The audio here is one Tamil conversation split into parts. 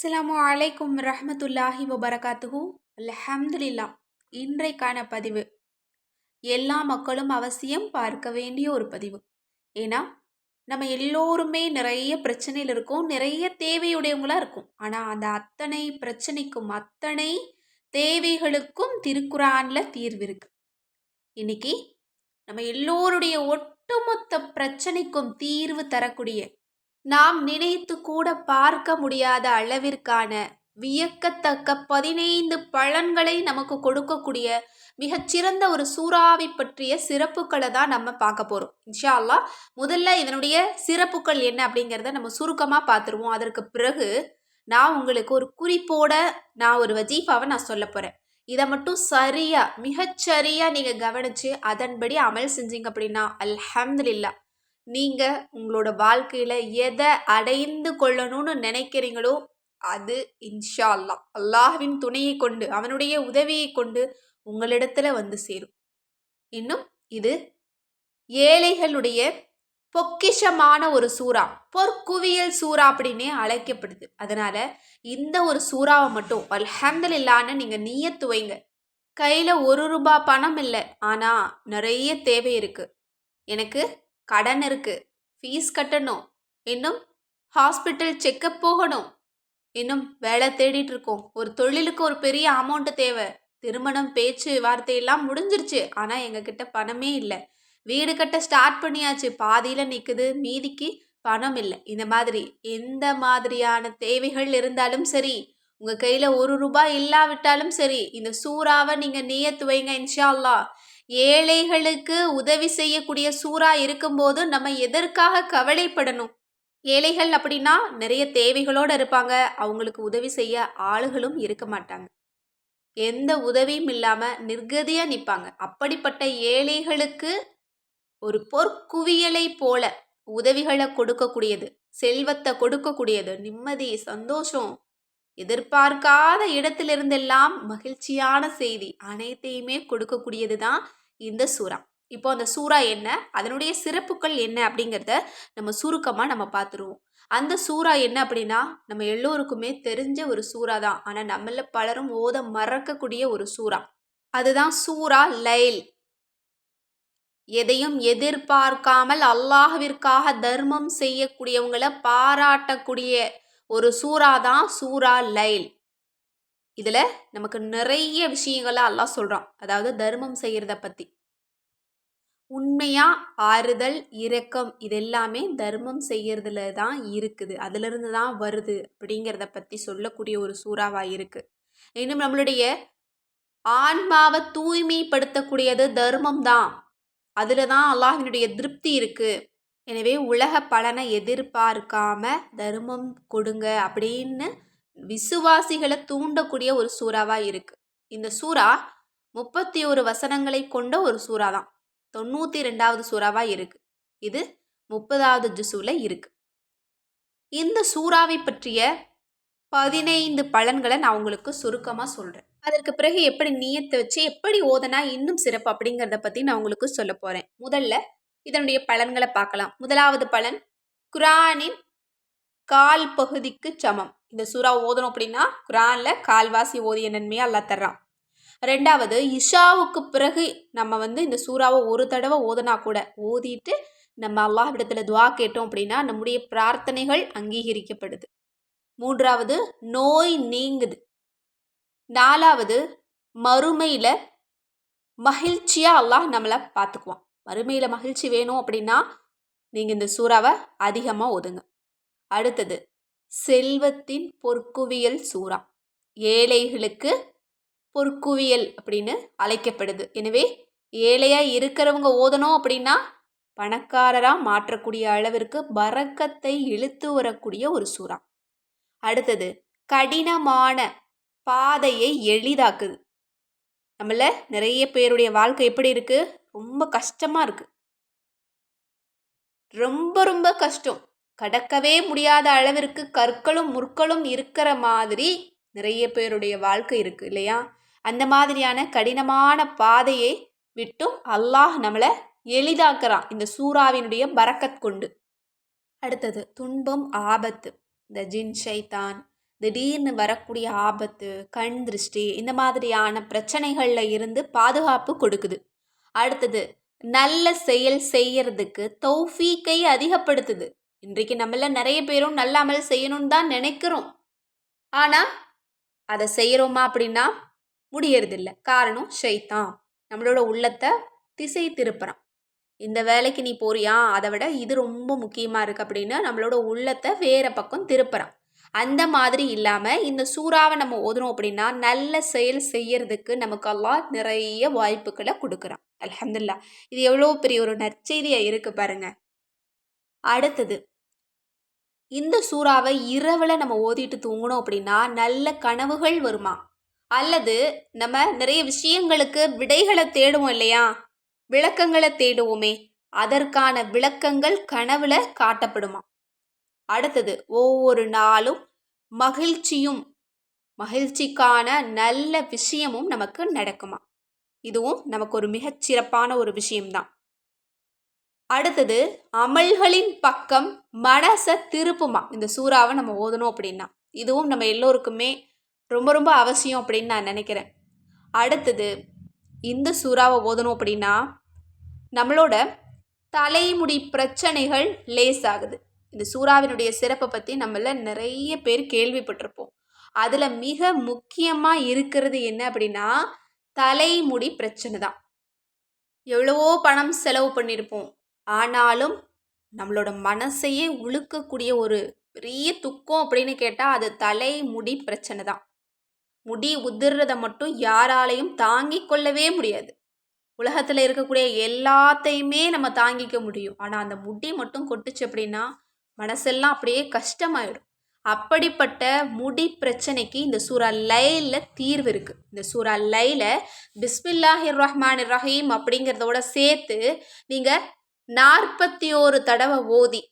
அஸ்ஸலாமு அலைக்கும் ரஹமத்துல்லாஹி வபரகாத்துஹு. அலஹம்துல்லா இன்றைக்கான பதிவு. எல்லா மக்களும் அவசியம் பார்க்க வேண்டிய ஒரு பதிவு. ஏன்னா நம்ம எல்லோருமே நிறைய பிரச்சனையில் இருக்கோம் நிறைய தேவையுடையவங்களாக இருக்கும். ஆனால் அந்த அத்தனை பிரச்சனைக்கும் அத்தனை தேவைகளுக்கும் திருக்குறானில் தீர்வு இருக்கு. இன்னைக்கு நம்ம எல்லோருடைய ஒட்டுமொத்த பிரச்சனைக்கும் தீர்வு தரக்கூடிய நாம் நினைத்து கூட பார்க்க முடியாத அளவிற்கான வியக்கத்தக்க பதினைந்து பலன்களை நமக்கு கொடுக்கக்கூடிய மிகச்சிறந்த ஒரு சூறாவை பற்றிய சிறப்புகளை தான் நம்ம பார்க்க போகிறோம் இன்ஷா அல்லா முதல்ல இதனுடைய சிறப்புகள் என்ன அப்படிங்கிறத நம்ம சுருக்கமாக பார்த்துருவோம். அதற்கு பிறகு நான் உங்களுக்கு ஒரு குறிப்போட நான் ஒரு வஜீஃபாவை நான் சொல்ல போகிறேன் இதை மட்டும் சரியாக மிகச்சரியாக நீங்கள் கவனித்து அதன்படி அமல் செஞ்சீங்க அப்படின்னா அல்ஹம்துல்லா நீங்கள் உங்களோட வாழ்க்கையில் எதை அடைந்து கொள்ளணும்னு நினைக்கிறீங்களோ அது இன்ஷா அல்லா அல்லாஹ்வின் துணையை கொண்டு அவனுடைய உதவியை கொண்டு உங்களிடத்துல வந்து சேரும். இன்னும் இது ஏழைகளுடைய பொக்கிஷமான ஒரு சூறா பொற்குவியல் சூறா அப்படின்னே அழைக்கப்படுது. அதனால இந்த ஒரு சூறாவை மட்டும் அல்ஹம்தல் இல்லான்னு நீங்க நீயத்து வைங்க. கையில ஒரு ரூபா பணம் இல்லை ஆனா நிறைய தேவை இருக்கு. எனக்கு கடன் இருக்குது ஃபீஸ் கட்டணும். இன்னும் ஹாஸ்பிட்டல் செக்கப் போகணும். இன்னும் வேலை தேடிட்டு இருக்கோம். ஒரு தொழிலுக்கு ஒரு பெரிய அமௌண்ட்டு தேவை. திருமணம் பேச்சு வார்த்தையெல்லாம் முடிஞ்சிருச்சு. ஆனால் எங்ககிட்ட பணமே இல்லை. வீடு கட்ட ஸ்டார்ட் பண்ணியாச்சு. பாதியில் நிற்குது மீதிக்கு பணம் இல்லை. இந்த மாதிரி எந்த மாதிரியான தேவைகள் இருந்தாலும் சரி உங்கள் கையில் ஒரு ரூபாய் இல்லாவிட்டாலும் சரி இந்த சூறாவை நீங்கள் நீயத்து வைங்க இன்ஷா அல்லா ஏழைகளுக்கு உதவி செய்யக்கூடிய சூறா இருக்கும்போது நம்ம எதற்காக கவலைப்படணும்? ஏழைகள் அப்படின்னா நிறைய தேவைகளோடு இருப்பாங்க. அவங்களுக்கு உதவி செய்ய ஆளுகளும் இருக்க மாட்டாங்க. எந்த உதவியும் இல்லாமல் நிர்கதியாக நிற்பாங்க அப்படிப்பட்ட ஏழைகளுக்கு ஒரு பொற்குவியலை போல உதவிகளை கொடுக்கக்கூடியது செல்வத்தை கொடுக்கக்கூடியது நிம்மதி சந்தோஷம் எதிர்பார்க்காத இடத்திலிருந்தெல்லாம் மகிழ்ச்சியான செய்தி அனைத்தையுமே கொடுக்கக்கூடியது தான் இந்த சூறா. இப்போ அந்த சூறா என்ன? அதனுடைய சிறப்புகள் என்ன அப்படிங்கிறத நம்ம சுருக்கமாக நம்ம பார்த்துருவோம் அந்த சூறா என்ன அப்படின்னா நம்ம எல்லோருக்குமே தெரிஞ்ச ஒரு சூறா தான். ஆனால் நம்மள பலரும் ஓத மறக்கக்கூடிய ஒரு சூறா. அதுதான் சூறா லைல். எதையும் எதிர்பார்க்காமல் அல்லாஹவிற்காக தர்மம் செய்யக்கூடியவங்களை பாராட்டக்கூடிய ஒரு சூறா தான் சூறா லைல். இதில் நமக்கு நிறைய விஷயங்களை எல்லாம் சொல்கிறான் அதாவது தர்மம் செய்கிறத பற்றி உண்மையாக ஆறுதல் இரக்கம் இதெல்லாமே தர்மம் செய்கிறதுல தான் இருக்குது. அதுலேருந்து தான் வருது அப்படிங்கிறத பற்றி சொல்லக்கூடிய ஒரு சூறாவாக இருக்குது இன்னும் நம்மளுடைய ஆன்மாவை தூய்மைப்படுத்தக்கூடியது தர்மம் தான். அதில் தான் அல்லாஹினுடைய திருப்தி இருக்குது எனவே உலக பலனை எதிர்பார்க்காம தர்மம் கொடுங்க அப்படின்னு விசுவாசிகளை தூண்டக்கூடிய ஒரு சூறாவாக இருக்குது இந்த சூறா முப்பத்தி ஒரு வசனங்களை கொண்ட ஒரு சூறா தான் தொண்ணூற்றி ரெண்டாவது சூறாவாக இருக்குது இது முப்பதாவது ஜுசூவில் இருக்குது இந்த சூறாவை பற்றிய பதினைந்து பலன்களை நான் உங்களுக்கு சுருக்கமாக சொல்கிறேன் அதற்கு பிறகு எப்படி நீயத்தை வச்சு எப்படி ஓதனா இன்னும் சிறப்பு அப்படிங்கிறத பற்றி நான் உங்களுக்கு சொல்ல போகிறேன் முதல்ல இதனுடைய பலன்களை பார்க்கலாம். முதலாவது பலன் குரானின் கால் பகுதிக்கு சமம். இந்த சூறா ஓதணும் அப்படின்னா குரானில் கால்வாசி ஓதிய நன்மையாக அல்லா தர்றான். ரெண்டாவது இஷாவுக்கு பிறகு நம்ம வந்து இந்த சூறாவை ஒரு தடவை ஓதுனா கூட ஓதிட்டு நம்ம அல்லாஹ் இடத்துல துவா கேட்டோம் அப்படின்னா நம்முடைய பிரார்த்தனைகள் அங்கீகரிக்கப்படுது. மூன்றாவது நோய் நீங்குது. நாலாவது மறுமையில் மகிழ்ச்சியாக அல்லாஹ் நம்மளை பார்த்துக்குவான். மறுமையில் மகிழ்ச்சி வேணும் அப்படின்னா நீங்கள் இந்த சூறாவை அதிகமாக ஒதுங்க அடுத்தது செல்வத்தின் பொற்குவியல் சூறா. ஏழைகளுக்கு பொற்குவியல் அப்படின்னு அழைக்கப்படுது. எனவே ஏழையாக இருக்கிறவங்க ஓதணும் அப்படின்னா பணக்காரராக மாற்றக்கூடிய அளவிற்கு பறக்கத்தை இழுத்து வரக்கூடிய ஒரு சூறா. அடுத்தது கடினமான பாதையை எளிதாக்குது. நம்மள நிறைய பேருடைய வாழ்க்கை எப்படி இருக்குது ரொம்ப கஷ்டமாக இருக்குது ரொம்ப ரொம்ப கஷ்டம். கடக்கவே முடியாத அளவிற்கு கற்களும் முற்களும் இருக்கிற மாதிரி நிறைய பேருடைய வாழ்க்கை இருக்குது இல்லையா? அந்த மாதிரியான கடினமான பாதையை விட்டும் அல்லாஹ் நம்மளை எளிதாக்குறான் இந்த சூறாவினுடைய பறக்கத் கொண்டு. அடுத்தது துன்பம் ஆபத்து. இந்த ஜின் ஷைத்தான் திடீர்னு வரக்கூடிய ஆபத்து கண் திருஷ்டி இந்த மாதிரியான பிரச்சனைகளில் இருந்து பாதுகாப்பு கொடுக்குது. அடுத்தது நல்ல செயல் செய்யறதுக்கு தௌஃபீக்கை அதிகப்படுத்துது. இன்றைக்கு நம்மள நிறைய பேரும் நல்ல அமல் செய்யணும்னு தான் நினைக்கிறோம். ஆனால் அதை செய்கிறோமா அப்படின்னா முடியறதில்ல. காரணம் ஷைத்தான். நம்மளோட உள்ளத்தை திசை திருப்புறான். இந்த வேலைக்கு நீ போறியா? அதை விட இது ரொம்ப முக்கியமாக இருக்குது அப்படின்னு நம்மளோட உள்ளத்தை வேறு பக்கம் திருப்புறான். அந்த மாதிரி இல்லாமல் இந்த சூறாவை நம்ம ஓதுனோம் அப்படின்னா நல்ல செயல் செய்யறதுக்கு நமக்கு எல்லாம் நிறைய வாய்ப்புகளை கொடுக்குறான். அலமதுல்லா இது எவ்வளோ பெரிய ஒரு நற்செய்தியாக இருக்குது பாருங்க. அடுத்தது இந்த சூறாவை இரவில் நம்ம ஓதிட்டு தூங்கணும் அப்படின்னா நல்ல கனவுகள் வருமா? அல்லது நம்ம நிறைய விஷயங்களுக்கு விடைகளை தேடுவோம் இல்லையா? விளக்கங்களை தேடுவோமே அதற்கான விளக்கங்கள் கனவுல காட்டப்படுமா? அடுத்தது ஒவ்வொரு நாளும் மகிழ்ச்சியும் மகிழ்ச்சிக்கான நல்ல விஷயமும் நமக்கு நடக்குமா? இதுவும் நமக்கு ஒரு மிகச்சிறப்பான ஒரு விஷயம்தான். அடுத்தது அமல்களின் பக்கம் மனசை திருப்புமா. இந்த சூறாவை நம்ம ஓதணும் அப்படின்னா. இதுவும் நம்ம எல்லோருக்குமே ரொம்ப ரொம்ப அவசியம் அப்படின்னு நான் நினைக்கிறேன். அடுத்தது இந்த சூறாவை ஓதணும் அப்படின்னா நம்மளோட தலைமுடி பிரச்சனைகள் லேஸ் ஆகுது இந்த சூறாவினுடைய சிறப்பை பற்றி நம்மள நிறைய பேர் கேள்விப்பட்டிருப்போம். அதில் மிக முக்கியமாக இருக்கிறது என்ன அப்படின்னா தலைமுடி பிரச்சனை தான். எவ்வளவோ பணம் செலவு பண்ணியிருப்போம். ஆனாலும் நம்மளோட மனசையே உழுக்கக்கூடிய ஒரு பெரிய துக்கம் அப்படின்னு கேட்டால் அது தலை முடி பிரச்சனை தான். முடி உதிர்றதை மட்டும் யாராலையும் தாங்கிக் கொள்ளவே முடியாது. உலகத்தில் இருக்கக்கூடிய எல்லாத்தையுமே நம்ம தாங்கிக்க முடியும். ஆனால் அந்த முடி மட்டும் கொட்டுச்சு அப்படின்னா மனசெல்லாம் அப்படியே கஷ்டமாயிடும் அப்படிப்பட்ட முடி பிரச்சனைக்கு இந்த சூரா லைல தீர்வு இருக்குது இந்த சூரா லைல பிஸ்மில்லாஹிர் ரஹ்மான் ரஹீம் அப்படிங்கிறதோட சேர்த்து நீங்கள் நாற்பத்தி ஓரு தடவை ஓதி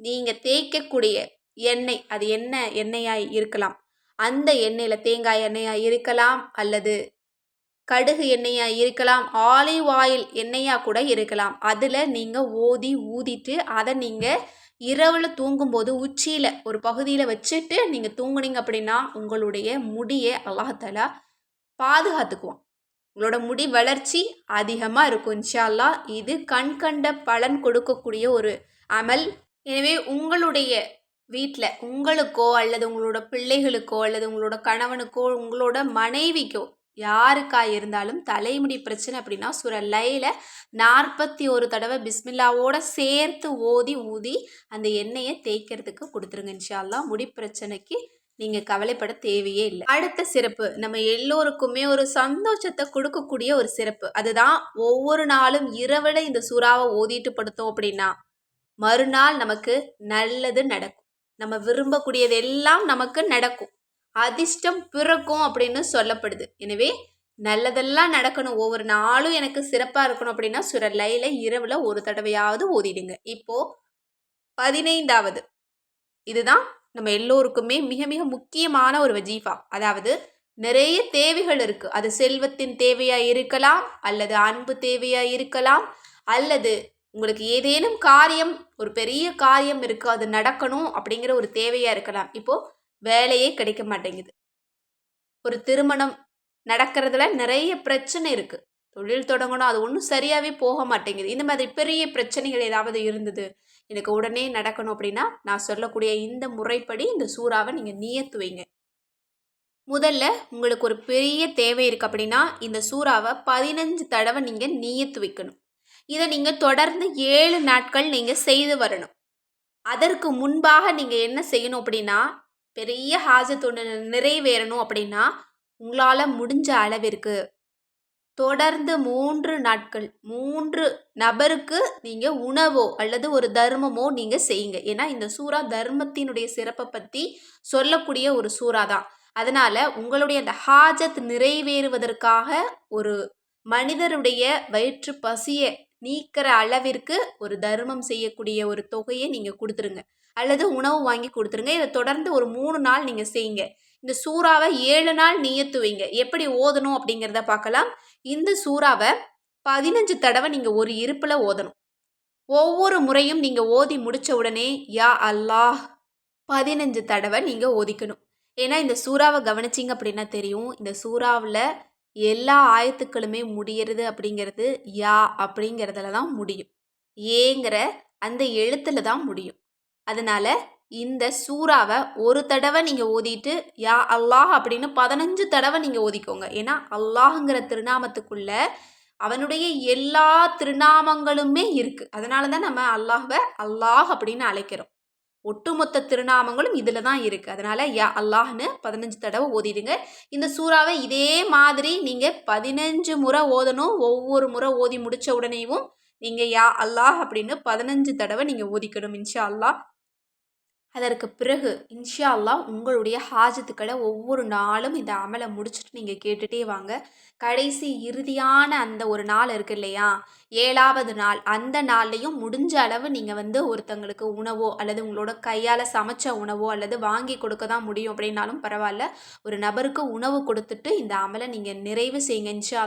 நீங்கள் தேய்க்கக்கூடிய எண்ணெய் அது என்ன எண்ணெயாய் இருக்கலாம்? அந்த எண்ணெயில் தேங்காய் எண்ணெயாக இருக்கலாம் அல்லது கடுகு எண்ணெயாக இருக்கலாம் ஆலிவ் ஆயில் எண்ணெயாக கூட இருக்கலாம். அதில் நீங்கள் ஓதி ஊதிட்டு அதை நீங்கள் இரவில் தூங்கும்போது உச்சியில் ஒரு பகுதியில் வச்சுட்டு நீங்கள் தூங்குனீங்க அப்படின்னா உங்களுடைய முடியை அல்லாஹலா பாதுகாத்துக்குவோம் உங்களோட முடி வளர்ச்சி அதிகமாக இருக்கும் இன்ஷால்லா இது கண் கண்ட பலன் கொடுக்கக்கூடிய ஒரு அமல். எனவே உங்களுடைய வீட்டில் உங்களுக்கோ அல்லது உங்களோட பிள்ளைகளுக்கோ அல்லது உங்களோட கணவனுக்கோ உங்களோட மனைவிக்கோ யாருக்கா இருந்தாலும் தலைமுடி பிரச்சனை அப்படின்னா சுர லையில் நாற்பத்தி ஒரு தடவை பிஸ்மில்லாவோட சேர்த்து ஓதி ஊதி அந்த எண்ணெயை தேய்க்கிறதுக்கு கொடுத்துருங்க இன்ஷால்லா முடி பிரச்சனைக்கு நீங்கள் கவலைப்பட தேவையே இல்லை. அடுத்த சிறப்பு நம்ம எல்லோருக்குமே ஒரு சந்தோஷத்தை கொடுக்கக்கூடிய ஒரு சிறப்பு. அதுதான் ஒவ்வொரு நாளும் இரவுல இந்த சூறாவை ஓதிட்டு படுத்தோம் அப்படின்னா மறுநாள் நமக்கு நல்லது நடக்கும். நம்ம விரும்பக்கூடியது எல்லாம் நமக்கு நடக்கும். அதிர்ஷ்டம் பிறக்கும் அப்படின்னு சொல்லப்படுது. எனவே நல்லதெல்லாம் நடக்கணும். ஒவ்வொரு நாளும் எனக்கு சிறப்பாக இருக்கணும் அப்படின்னா சுரலையில் இரவில் ஒரு தடவையாவது ஓதிடுங்க. இப்போது பதினைந்தாவது. இதுதான் நம்ம எல்லோருக்குமே மிக மிக முக்கியமான ஒரு வஜீஃபா. அதாவது நிறைய தேவைகள் இருக்குது அது செல்வத்தின் தேவையாக இருக்கலாம் அல்லது அன்பு தேவையாக இருக்கலாம் அல்லது உங்களுக்கு ஏதேனும் காரியம் ஒரு பெரிய காரியம் இருக்குது அது நடக்கணும் அப்படிங்கிற ஒரு தேவையாக இருக்கலாம். இப்போது வேலையே கிடைக்க மாட்டேங்குது. ஒரு திருமணம் நடக்கிறதுல நிறைய பிரச்சனை இருக்குது தொழில் தொடங்கணும் அது ஒன்றும் சரியாகவே போக மாட்டேங்குது. இந்த மாதிரி பெரிய பிரச்சனைகள் ஏதாவது இருந்தது? எனக்கு உடனே நடக்கணும் அப்படின்னா நான் சொல்லக்கூடிய இந்த முறைப்படி இந்த சூறாவை நீங்கள் நியத்து வைங்க. முதல்ல உங்களுக்கு ஒரு பெரிய தேவை இருக்குது அப்படின்னா இந்த சூறாவை பதினஞ்சு தடவை நீங்கள் நீயத்து வைக்கணும். இதை நீங்கள் தொடர்ந்து ஏழு நாட்கள் நீங்கள் செய்து வரணும். அதற்கு முன்பாக நீங்கள் என்ன செய்யணும் அப்படின்னா பெரிய ஹாஜத் ஒன்று நிறைவேறணும் அப்படின்னா உங்களால் முடிஞ்ச அளவிற்கு தொடர்ந்து மூன்று நாட்கள் மூன்று நபருக்கு நீங்கள் உணவோ அல்லது ஒரு தர்மமோ நீங்கள் செய்யுங்க. ஏன்னா இந்த சூறா தர்மத்தினுடைய சிறப்பை பற்றி சொல்லக்கூடிய ஒரு சூறா தான். அதனால் உங்களுடைய அந்த ஹாஜத் நிறைவேறுவதற்காக ஒரு மனிதருடைய வயிற்று பசியை நீக்கிற அளவிற்கு ஒரு தர்மம் செய்யக்கூடிய ஒரு தொகையை நீங்கள் கொடுத்துருங்க. அல்லது உணவு வாங்கி கொடுத்துருங்க. இதை தொடர்ந்து ஒரு மூணு நாள் நீங்கள் செய்யுங்க. இந்த சூறாவை ஏழு நாள் நீயத்து வைங்க எப்படி ஓதணும் அப்படிங்கிறத பார்க்கலாம். இந்த சூறாவை பதினஞ்சு தடவை நீங்கள் ஒரு இருப்பில் ஓதணும். ஒவ்வொரு முறையும் நீங்கள் ஓதி முடித்த உடனே யா அல்லாஹ் பதினஞ்சு தடவை நீங்கள் ஓதிக்கணும். ஏன்னா இந்த சூறாவை கவனிச்சிங்க அப்படின்னா தெரியும். இந்த சூறாவில் எல்லா ஆயத்துக்களுமே முடியறது அப்படிங்கிறது யா அப்படிங்கிறதுல தான் முடியும். ஏங்கிற அந்த எழுத்தில் தான் முடியும். அதனால் இந்த சூறாவை ஒரு தடவை நீங்கள் ஓதிட்டு யா அல்லாஹ் அப்படின்னு பதினஞ்சு தடவை நீங்கள் ஓதிக்கோங்க. ஏன்னா அல்லாஹுங்கிற திருநாமத்துக்குள்ள அவனுடைய எல்லா திருநாமங்களுமே இருக்குது அதனால தான் நம்ம அல்லாஹை அல்லாஹ் அப்படின்னு அழைக்கிறோம். ஒட்டுமொத்த திருநாமங்களும் இதில் தான் இருக்குது அதனால் யா அல்லாஹ்னு பதினஞ்சு தடவை ஓதிடுங்க. இந்த சூறாவை இதே மாதிரி நீங்கள் பதினஞ்சு முறை ஓதணும். ஒவ்வொரு முறை ஓதி முடித்த உடனேவும் நீங்கள் யா அல்லாஹ் அப்படின்னு பதினஞ்சு தடவை நீங்கள் ஓதிக்கணும் இன்ஷா அல்லாஹ். அதற்கு பிறகு இன்ஷா உங்களுடைய ஹாஜத்துக்களை ஒவ்வொரு நாளும் இந்த அமலை முடிச்சுட்டு நீங்கள் கேட்டுகிட்டே வாங்க. கடைசி இறுதியான அந்த ஒரு நாள் இருக்கு இல்லையா? ஏழாவது நாள். அந்த நாள்லையும் முடிஞ்ச அளவு நீங்கள் வந்து ஒருத்தங்களுக்கு உணவோ அல்லது உங்களோட கையால் சமைச்ச உணவோ அல்லது வாங்கி கொடுக்க தான் முடியும் அப்படின்னாலும் பரவாயில்ல. ஒரு நபருக்கு உணவு கொடுத்துட்டு இந்த அமலை நீங்கள் நிறைவு செய்யுங்க இன்ஷா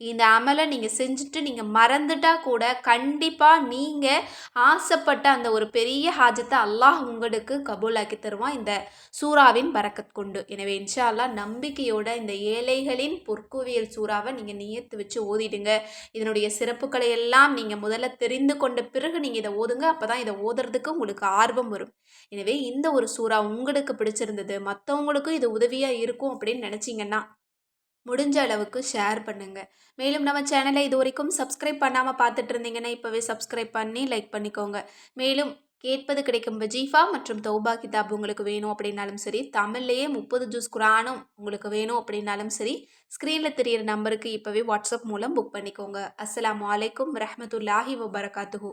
இந்த அமலை நீங்கள் செஞ்சுட்டு நீங்கள் மறந்துட்டா கூட கண்டிப்பாக நீங்கள் ஆசைப்பட்ட அந்த ஒரு பெரிய ஹாஜத்தை அல்லாஹ் உங்களுக்கு கபூலாக்கி தருவான் இந்த சூறாவின் பறக்கத் கொண்டு. எனவே இன்ஷா அல்லாஹ் நம்பிக்கையோட இந்த ஏழைகளின் பொற்குவியல் சூறாவை நீங்கள் நியத்து வச்சு ஓதிடுங்க. இதனுடைய சிறப்புகளை எல்லாம் நீங்கள் முதல்ல தெரிந்து கொண்ட பிறகு நீங்கள் இதை ஓதுங்க. அப்போ தான் இதை ஓதுறதுக்கு உங்களுக்கு ஆர்வம் வரும். எனவே இந்த ஒரு சூறா உங்களுக்கு பிடிச்சிருந்தது மற்றவங்களுக்கும் இது உதவியாக இருக்கும் அப்படின்னு நினச்சிங்கன்னா முடிஞ்ச அளவுக்கு ஷேர் பண்ணுங்கள் மேலும் நம்ம சேனலை இது வரைக்கும் சப்ஸ்கிரைப் பண்ணாமல் பார்த்துட்டு இருந்தீங்கன்னா இப்போவே சப்ஸ்கிரைப் பண்ணி லைக் பண்ணிக்கோங்க. மேலும் கேட்பது கிடைக்கும். வஜீஃபா மற்றும் தௌபா கிதாப் உங்களுக்கு வேணும் அப்படின்னாலும் சரி தமிழ்லேயே முப்பது ஜூஸ் குரானும் உங்களுக்கு வேணும் அப்படின்னாலும் சரி ஸ்க்ரீனில் தெரியிற நம்பருக்கு இப்போவே வாட்ஸ்அப் மூலம் புக் பண்ணிக்கோங்க. அஸ்லாம் வலைக்கம் ரஹமத்துல்லாஹி வபரகாத்துஹூ.